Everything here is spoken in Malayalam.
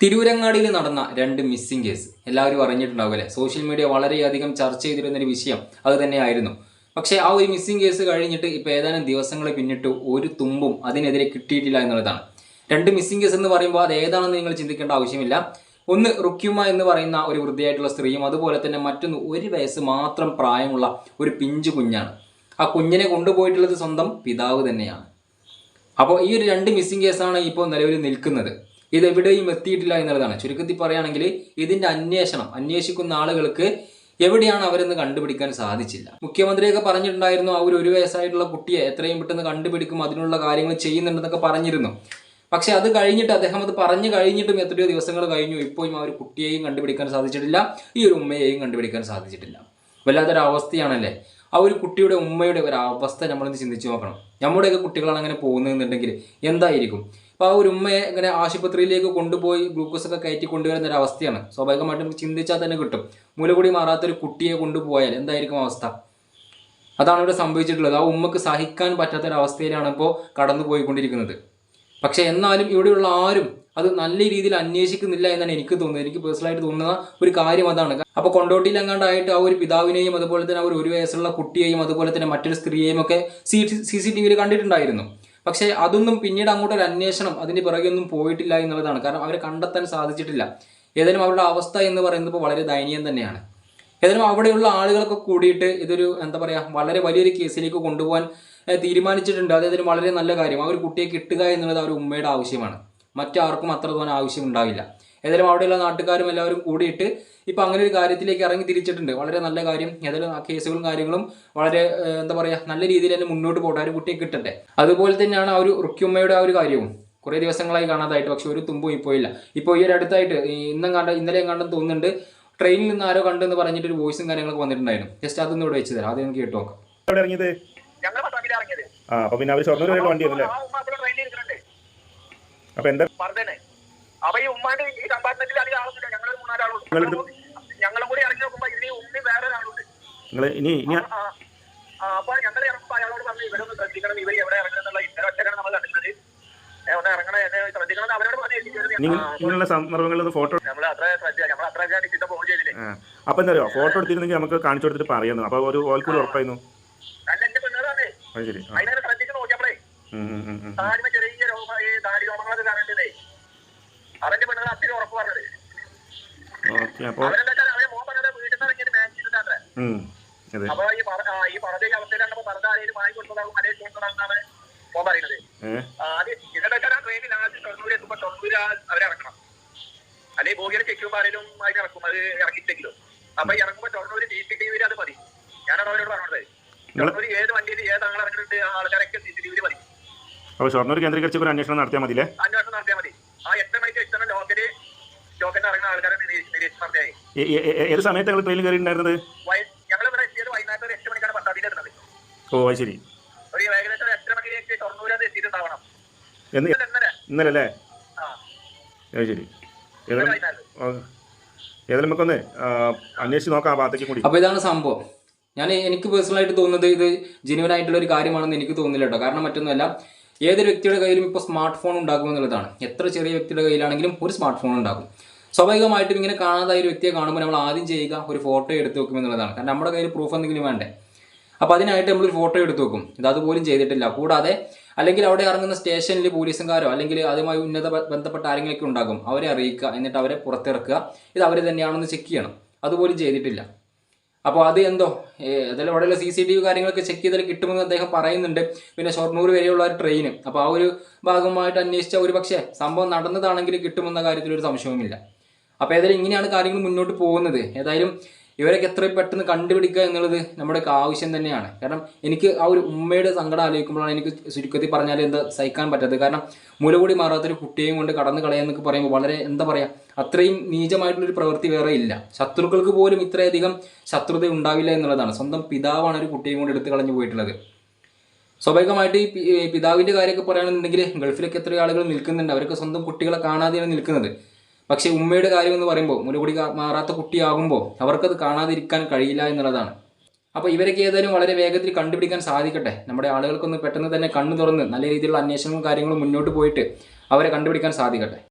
തിരൂരങ്ങാടിയിൽ നടന്ന രണ്ട് മിസ്സിംഗ് കേസ് എല്ലാവരും അറിഞ്ഞിട്ടുണ്ടാവും സോഷ്യൽ മീഡിയ വളരെയധികം ചർച്ച ചെയ്തിരുന്ന ഒരു വിഷയം അത് തന്നെയായിരുന്നു. പക്ഷേ ആ ഒരു മിസ്സിംഗ് കേസ് കഴിഞ്ഞിട്ട് ഇപ്പോൾ ഏതാനും ദിവസങ്ങൾ പിന്നിട്ട് ഒരു തുമ്പും അതിനെതിരെ കിട്ടിയിട്ടില്ല എന്നുള്ളതാണ്. രണ്ട് മിസ്സിംഗ് കേസ് എന്ന് പറയുമ്പോൾ അത് ഏതാണെന്ന് നിങ്ങൾ ചിന്തിക്കേണ്ട ആവശ്യമില്ല. ഒന്ന് റുക്യുമ എന്ന് പറയുന്ന ഒരു വൃദ്ധയായിട്ടുള്ള സ്ത്രീയും അതുപോലെ തന്നെ മറ്റൊന്ന് ഒരു വയസ്സ് മാത്രം പ്രായമുള്ള ഒരു പിഞ്ചു കുഞ്ഞാണ്. ആ കുഞ്ഞിനെ കൊണ്ടുപോയിട്ടുള്ളത് സ്വന്തം പിതാവ് തന്നെയാണ്. അപ്പോൾ ഈ ഒരു രണ്ട് മിസ്സിംഗ് കേസാണ് ഇപ്പോൾ നിലവിൽ നിൽക്കുന്നത്. ഇത് എവിടെയും എത്തിയിട്ടില്ല എന്നുള്ളതാണ്. ചുരുക്കത്തിൽ പറയുകയാണെങ്കിൽ ഇതിന്റെ അന്വേഷണം അന്വേഷിക്കുന്ന ആളുകൾക്ക് എവിടെയാണ് അവരെന്ന് കണ്ടുപിടിക്കാൻ സാധിച്ചില്ല. മുഖ്യമന്ത്രിയൊക്കെ പറഞ്ഞിട്ടുണ്ടായിരുന്നു ആ ഒരു ഒരു വയസ്സായിട്ടുള്ള കുട്ടിയെ എത്രയും പെട്ടെന്ന് കണ്ടുപിടിക്കും അതിനുള്ള കാര്യങ്ങൾ ചെയ്യുന്നുണ്ടെന്നൊക്കെ പറഞ്ഞിരുന്നു. പക്ഷെ അത് കഴിഞ്ഞിട്ട് അദ്ദേഹം അത് പറഞ്ഞു കഴിഞ്ഞിട്ടും എത്രയോ ദിവസങ്ങൾ കഴിഞ്ഞു. ഇപ്പോഴും ആ ഒരു കുട്ടിയെയും കണ്ടുപിടിക്കാൻ സാധിച്ചിട്ടില്ല ഈ ഒരു ഉമ്മയെയും കണ്ടുപിടിക്കാൻ സാധിച്ചിട്ടില്ല. വല്ലാത്തൊരു അവസ്ഥയാണല്ലേ ആ ഒരു കുട്ടിയുടെ ഉമ്മയുടെ ഒരു അവസ്ഥ നമ്മളൊന്ന് ചിന്തിച്ചു നോക്കണം. നമ്മുടെയൊക്കെ കുട്ടികളാണ് അങ്ങനെ പോകുന്നതെന്നുണ്ടെങ്കിൽ എന്തായിരിക്കും? അപ്പോൾ ആ ഒരു ഉമ്മയെ ഇങ്ങനെ ആശുപത്രിയിലേക്ക് കൊണ്ടുപോയി ഗ്ലൂക്കോസ് ഒക്കെ കയറ്റി കൊണ്ടുവരുന്ന ഒരു അവസ്ഥയാണ്. സ്വാഭാവികമായിട്ടും ചിന്തിച്ചാൽ തന്നെ കിട്ടും. മുലകൂടി മാറാത്തൊരു കുട്ടിയെ കൊണ്ടുപോയാൽ എന്തായിരിക്കും അവസ്ഥ? അതാണ് ഇവിടെ സംഭവിച്ചിട്ടുള്ളത്. ആ ഉമ്മക്ക് സഹിക്കാൻ അവസ്ഥയിലാണ് ഇപ്പോൾ കടന്നു പോയിക്കൊണ്ടിരിക്കുന്നത്. പക്ഷെ എന്നാലും ഇവിടെയുള്ള ആരും അത് നല്ല രീതിയിൽ അന്വേഷിക്കുന്നില്ല എന്നാണ് എനിക്ക് തോന്നുന്നത്. എനിക്ക് പേഴ്സണലായിട്ട് തോന്നുന്ന ഒരു കാര്യം അതാണ്. അപ്പോൾ കൊണ്ടോട്ടിയിലെങ്ങാണ്ടായിട്ട് ആ ഒരു പിതാവിനെയും അതുപോലെ തന്നെ ആ ഒരു ഒരു വയസ്സുള്ള കുട്ടിയെയും അതുപോലെ തന്നെ മറ്റൊരു സ്ത്രീയെയും ഒക്കെ സി സി സി ടി വിയിൽ കണ്ടിട്ടുണ്ടായിരുന്നു. പക്ഷേ അതൊന്നും പിന്നീട് അങ്ങോട്ട് ഒരു അന്വേഷണം അതിന് പിറകെയൊന്നും പോയിട്ടില്ല എന്നുള്ളതാണ്. കാരണം അവരെ കണ്ടെത്താൻ സാധിച്ചിട്ടില്ല. ഏതായാലും അവരുടെ അവസ്ഥ എന്ന് പറയുന്നത് ഇപ്പോൾ വളരെ ദയനീയം തന്നെയാണ്. ഏതായാലും അവിടെയുള്ള ആളുകളൊക്കെ കൂടിയിട്ട് ഇതൊരു എന്താ പറയുക വളരെ വലിയൊരു കേസിലേക്ക് കൊണ്ടുപോകാൻ തീരുമാനിച്ചിട്ടുണ്ട്. അതായത് വളരെ നല്ല കാര്യം. ആ ഒരു കുട്ടിയെ കിട്ടുക എന്നുള്ളത് അവർ ഉമ്മയുടെ ആവശ്യമാണ്. മറ്റാർക്കും അത്ര ആവശ്യമുണ്ടാവില്ല ഏതായാലും അവിടെയുള്ള നാട്ടുകാരും എല്ലാവരും കൂടിയിട്ട് ഇപ്പം അങ്ങനെ ഒരു കാര്യത്തിലേക്ക് ഇറങ്ങി തിരിച്ചിട്ടുണ്ട്. വളരെ നല്ല കാര്യം. ഏതായാലും ആ കേസുകളും കാര്യങ്ങളും വളരെ എന്താ പറയുക നല്ല രീതിയിൽ തന്നെ മുന്നോട്ട് പോകട്ടെ ആ ഒരു കുട്ടിയെ കിട്ടട്ടെ. അതുപോലെ തന്നെയാണ് ആ ഒരു റുക്യുമ്മയുടെ ആ ഒരു കാര്യവും. കുറേ ദിവസങ്ങളായി കാണാതായിട്ട് പക്ഷെ ഒരു തുമ്പും ഇപ്പോൾ ഇല്ല. ഇപ്പോൾ ഈ ഒരു അടുത്തായിട്ട് ഇന്നും കണ്ട ഇന്നലെയും കണ്ടെന്ന് തോന്നുന്നുണ്ട് ട്രെയിനിൽ നിന്ന് ആരോ കണ്ടെന്ന് പറഞ്ഞിട്ട് ഒരു വോയിസും കാര്യങ്ങളൊക്കെ വന്നിട്ടുണ്ടായിരുന്നു. ജസ്റ്റ് അതൊന്നും ഇവിടെ വെച്ച് തരാം. ആദ്യം നമുക്ക് കേട്ട് നോക്കാം. ഇറങ്ങിയത്? ആ അപ്പൊ പിന്നെ അവർ ഷൊർണൂർ വണ്ടി വന്നല്ലേ അപ്പൊ എന്താ? പറഞ്ഞേ അപ്പൊ ഈ ഉമ്മാന്റെ ഈ കമ്പാർട്ട്മെന്റിൽ അധികം ആളൊന്നുമില്ല. ഞങ്ങൾ മൂന്നാലാളുണ്ട്. ഞങ്ങളും കൂടി ഇറങ്ങി നോക്കുമ്പോ ഇനി ഉമ്മി വേറെ ഒരാളുണ്ട് നിങ്ങൾ ഇനി ഇനി അപ്പൊ ഞങ്ങൾ ഇറങ്ങുമ്പോ അയാളോട് പറഞ്ഞു ഇവരൊന്ന് ശ്രദ്ധിക്കണം. ഇവർ എവിടെ ഇറങ്ങണം എന്നുള്ള ഇത്തരം ഒറ്റക്കാണ് നമ്മൾ ഒന്ന് ഇറങ്ങണേ എന്നെ ശ്രദ്ധിക്കണം. അവരോട് ഇങ്ങനെയുള്ള സന്ദർഭങ്ങളിൽ ഫോട്ടോ നമ്മൾ അത്ര നമ്മൾ അത്ര ചെയ്തില്ലേ? അപ്പൊ എന്താ ഫോട്ടോ എടുത്തിരുന്നെങ്കിൽ നമുക്ക് കാണിച്ചു കൊടുത്തിട്ട് പറയുന്നു അപ്പൊ ഒരു ഓൽക്കൂടി ഉറപ്പായിരുന്നു. ശരി. അതിനെ ശ്രദ്ധിച്ച് നോക്കിയപ്പോഴേ ചെറിയ അവന്റെ പെണ്ണുങ്ങൾ അച്ഛനും ഉറപ്പ് പറഞ്ഞത്. ഓക്കെ അപ്പൊ അവരെന്താ അവരെ മോൻ പറഞ്ഞത് വീട്ടിൽ നിന്ന് ഇറങ്ങിയത് മാച്ച് ചെയ്തിട്ടാണ് ഉം, അതെ. അപ്പൊ ഈ ആ, ഈ പറഞ്ഞ ഈ അവസ്ഥയിൽ കണ്ടപ്പോ പറഞ്ഞ ആരെയും വാങ്ങി കൊടുത്തതാകും അതേ കൊടുത്തതാണെന്നാണ് മോൻ പറയുന്നത്. ഏഹ് ഇതെന്താ വെച്ചാൽ ആ ട്രെയിനിൽ ആദ്യം തൊണ്ണൂറ് എത്തുമ്പോ തൊണ്ണൂറ് അവരെ ഇറക്കണം. അല്ലെങ്കിൽ ബോഗിയുടെ ചെക്കും ആരെങ്കിലും അതിന് ഇറക്കും അത് അപ്പൊ ഇറങ്ങുമ്പോ സി സി ടി വിയിൽ അത് മതി. ഞാനാണ് അവരോട് പറഞ്ഞത്. ഏത് വണ്ടിയിൽ ഏത് ആൾ ഇറങ്ങിയിട്ട് ആൾക്കാരൊക്കെ സി സി ടി വിയിൽ മതി. അപ്പൊ ഷൊർണൂർ കേന്ദ്രീകരിച്ച് ഒരു അന്വേഷണം നടത്തിയാൽ അന്വേഷണം നടത്തിയാൽ മതി. ഏത് സമയത്ത് ഞങ്ങൾ ട്രെയിനിൽ കയറിയിട്ടുണ്ടായിരുന്നത്? ഓ അത് ശരി. ഇന്നലെ അല്ലേ? അത് ശരി. ഏതായാലും നമുക്കൊന്ന് അന്വേഷിച്ച് നോക്കാം ആ ഭാഗത്തേക്ക് കൂടി. അപ്പോൾ ഇതാണ് സംഭവം. ഞാൻ എനിക്ക് പേഴ്സണലായിട്ട് തോന്നുന്നത് ഇത് ജെനുവൻ ആയിട്ടുള്ള ഒരു കാര്യമാണെന്ന് എനിക്ക് തോന്നുന്നില്ല കേട്ടോ. കാരണം മറ്റൊന്നുമല്ല. ഏതൊരു വ്യക്തിയുടെ കയ്യിലും ഇപ്പോൾ സ്മാർട്ട് ഫോൺ ഉണ്ടാകും എന്നുള്ളതാണ്. എത്ര ചെറിയ വ്യക്തിയുടെ കയ്യിലാണെങ്കിലും ഒരു സ്മാർട്ട് ഫോൺ ഉണ്ടാകും. സ്വാഭാവികമായിട്ടും ഇങ്ങനെ കാണാതായ ഒരു വ്യക്തിയെ കാണുമ്പോൾ നമ്മൾ ആദ്യം ചെയ്യുക ഒരു ഫോട്ടോ എടുത്ത് വെക്കും എന്നുള്ളതാണ്. കാരണം നമ്മുടെ കയ്യിൽ പ്രൂഫ് എന്തെങ്കിലും വേണ്ടേ? അപ്പോൾ അതിനായിട്ട് നമ്മൾ ഒരു ഫോട്ടോ എടുത്ത് വെക്കും. ഇത് അതുപോലും ചെയ്തിട്ടില്ല. കൂടാതെ അല്ലെങ്കിൽ അവിടെ ഇറങ്ങുന്ന സ്റ്റേഷനിൽ പോലീസുകാരോ അല്ലെങ്കിൽ അതുമായി ഉന്നത ബന്ധപ്പെട്ട ആരെങ്കിലൊക്കെ ഉണ്ടാകും. അവരെ അറിയിക്കുക. എന്നിട്ട് അവരെ പുറത്തിറക്കുക. ഇത് അവർ തന്നെയാണെന്ന് ചെക്ക് ചെയ്യണം. അതുപോലും ചെയ്തിട്ടില്ല. അപ്പോൾ അത് എന്തോ? അതിൽ അവിടെയുള്ള സി സി ടി വി കാര്യങ്ങളൊക്കെ ചെക്ക് ചെയ്താൽ കിട്ടുമെന്ന് അദ്ദേഹം പറയുന്നുണ്ട്. പിന്നെ ഷൊർണൂർ വരെയുള്ള ഒരു ട്രെയിൻ അപ്പോൾ ആ ഒരു ഭാഗമായിട്ട് അന്വേഷിച്ച ഒരു പക്ഷേ സംഭവം നടന്നതാണെങ്കിൽ കിട്ടുമെന്ന കാര്യത്തിൽ ഒരു സംശയവുമില്ല. അപ്പോൾ ഏതായാലും ഇങ്ങനെയാണ് കാര്യങ്ങൾ മുന്നോട്ട് പോകുന്നത്. ഏതായാലും ഇവരൊക്കെ എത്രയും പെട്ടെന്ന് കണ്ടുപിടിക്കുക എന്നുള്ളത് നമ്മുടെയൊക്കെ ആവശ്യം തന്നെയാണ്. കാരണം എനിക്ക് ആ ഒരു ഉമ്മയുടെ സങ്കടം ആലോചിക്കുമ്പോഴാണ് എനിക്ക് ചുരുക്കത്തിൽ പറഞ്ഞാൽ എന്താ സഹിക്കാൻ പറ്റാത്തത്. കാരണം മുലകൂടി മാറാത്തൊരു കുട്ടിയെയും കൊണ്ട് കടന്നു കളയാന്നൊക്കെ പറയുമ്പോൾ വളരെ എന്താ പറയുക അത്രയും നീചമായിട്ടുള്ളൊരു പ്രവൃത്തി വേറെ ഇല്ല. ശത്രുക്കൾക്ക് പോലും ഇത്രയധികം ശത്രുത ഉണ്ടാവില്ല എന്നുള്ളതാണ്. സ്വന്തം പിതാവാണ് ഒരു കുട്ടിയെയും കൊണ്ട് എടുത്തു കളഞ്ഞു പോയിട്ടുള്ളത്. സ്വാഭാവികമായിട്ട് ഈ പിതാവിന്റെ കാര്യമൊക്കെ പറയുകയാണെന്നുണ്ടെങ്കിൽ ഗൾഫിലൊക്കെ എത്രയോ ആളുകൾ നിൽക്കുന്നുണ്ട്. അവരൊക്കെ സ്വന്തം കുട്ടികളെ കാണാതെയാണ് നിൽക്കുന്നത്. പക്ഷേ ഉമ്മയുടെ കാര്യം എന്ന് പറയുമ്പോൾ മുലകുടി മാറാത്ത കുട്ടിയാകുമ്പോൾ അവർക്കത് കാണാതിരിക്കാൻ കഴിയില്ല എന്നുള്ളതാണ്. അപ്പോൾ ഇവരൊക്കെ ഏതായാലും വളരെ വേഗത്തിൽ കണ്ടുപിടിക്കാൻ സാധിക്കട്ടെ. നമ്മുടെ ആളുകൾക്കൊന്ന് പെട്ടെന്ന് തന്നെ കണ്ണു തുറന്ന് നല്ല രീതിയിലുള്ള അന്വേഷണവും കാര്യങ്ങളും മുന്നോട്ട് പോയിട്ട് അവരെ കണ്ടുപിടിക്കാൻ സാധിക്കട്ടെ.